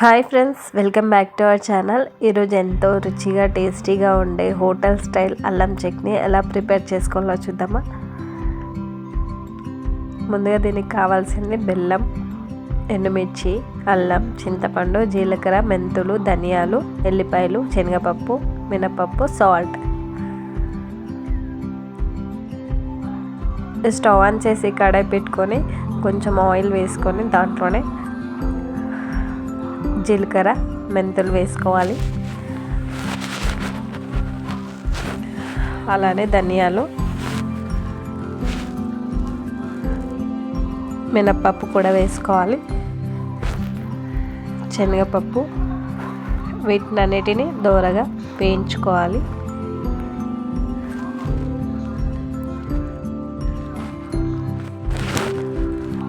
Hi friends welcome back to our channel. ఈరోజు ఎంతో రుచిగా టేస్టీగా ఉండే హోటల్ స్టైల్ అల్లం చట్నీ ఎలా ప్రిపేర్ చేసుకోవాలో చూద్దామా? ముందుగా దీనికి కావాల్సింది బెల్లం ఎండుమిర్చి అల్లం చింతపండు జీలకర్ర మెంతులు ధనియాలు ఎల్లిపాయలు శనగపప్పు మినపప్పు సాల్ట్. స్టవ్ ఆన్ చేసి కడాయి పెట్టుకొని కొంచెం ఆయిల్ వేసుకొని దాంట్లోనే జీలకర్ర మెంతులు వేసుకోవాలి. అలానే ధనియాలు. మినప్పప్పు కూడా వేసుకోవాలి. శనగపప్పు. వీటినన్నిటిని దోరగా వేయించుకోవాలి.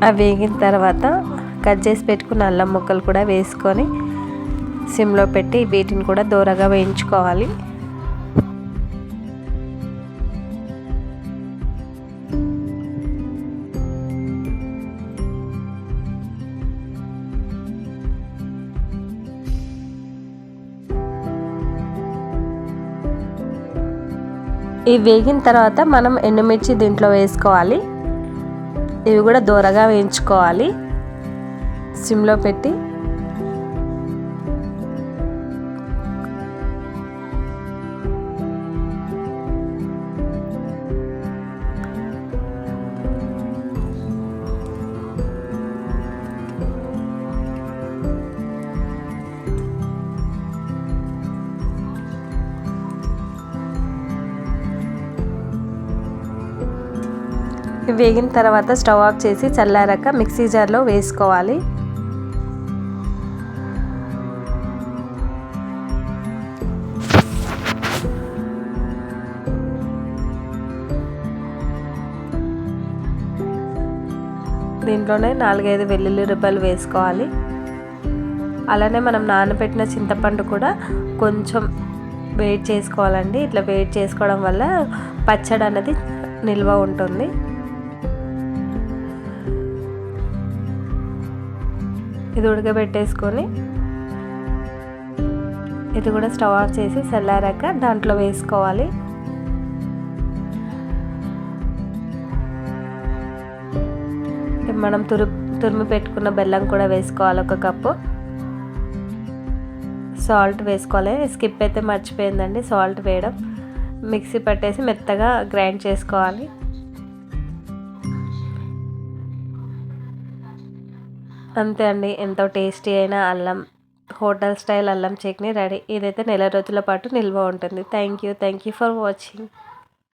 అవి వేగిన తర్వాత కట్ చేసి పెట్టుకున్న అల్లం ముక్కలు కూడా వేసుకొని సిమ్లో పెట్టి వీటిని కూడా దూరగా వేయించుకోవాలి. ఇవి వేగిన తర్వాత మనం ఎండుమిర్చి దీంట్లో వేసుకోవాలి. ఇవి కూడా దూరగా వేయించుకోవాలి. సిమ్లో పెట్టి వేగిన తర్వాత స్టవ్ ఆఫ్ చేసి చల్లారాక మిక్సీ జార్లో వేసుకోవాలి. దీంట్లోనే నాలుగైదు వెల్లుల్లి రుబ్బలు వేసుకోవాలి. అలానే మనం నానబెట్టిన చింతపండు కూడా కొంచెం వేడి చేసుకోవాలండి. ఇట్లా వేడి చేసుకోవడం వల్ల పచ్చడి అనేది నిల్వ ఉంటుంది. ఇది ఉడకబెట్టేసుకొని ఇది కూడా స్టవ్ ఆఫ్ చేసి చల్లారాక దాంట్లో వేసుకోవాలి. మనం తురు తురిమి పెట్టుకున్న బెల్లం కూడా వేసుకోవాలి ఒక కప్పు. సాల్ట్ వేసుకోవాలి. స్కిప్ అయితే మర్చిపోయిందండి సాల్ట్ వేయడం. మిక్సీ పట్టేసి మెత్తగా గ్రైండ్ చేసుకోవాలి. అంతే అండి ఎంతో టేస్టీ అయిన అల్లం. హోటల్ స్టైల్ అల్లం చట్నీ రెడీ. ఇదైతే నెల రోజుల పాటు నిల్వ ఉంటుంది. Thank you thank you for watching.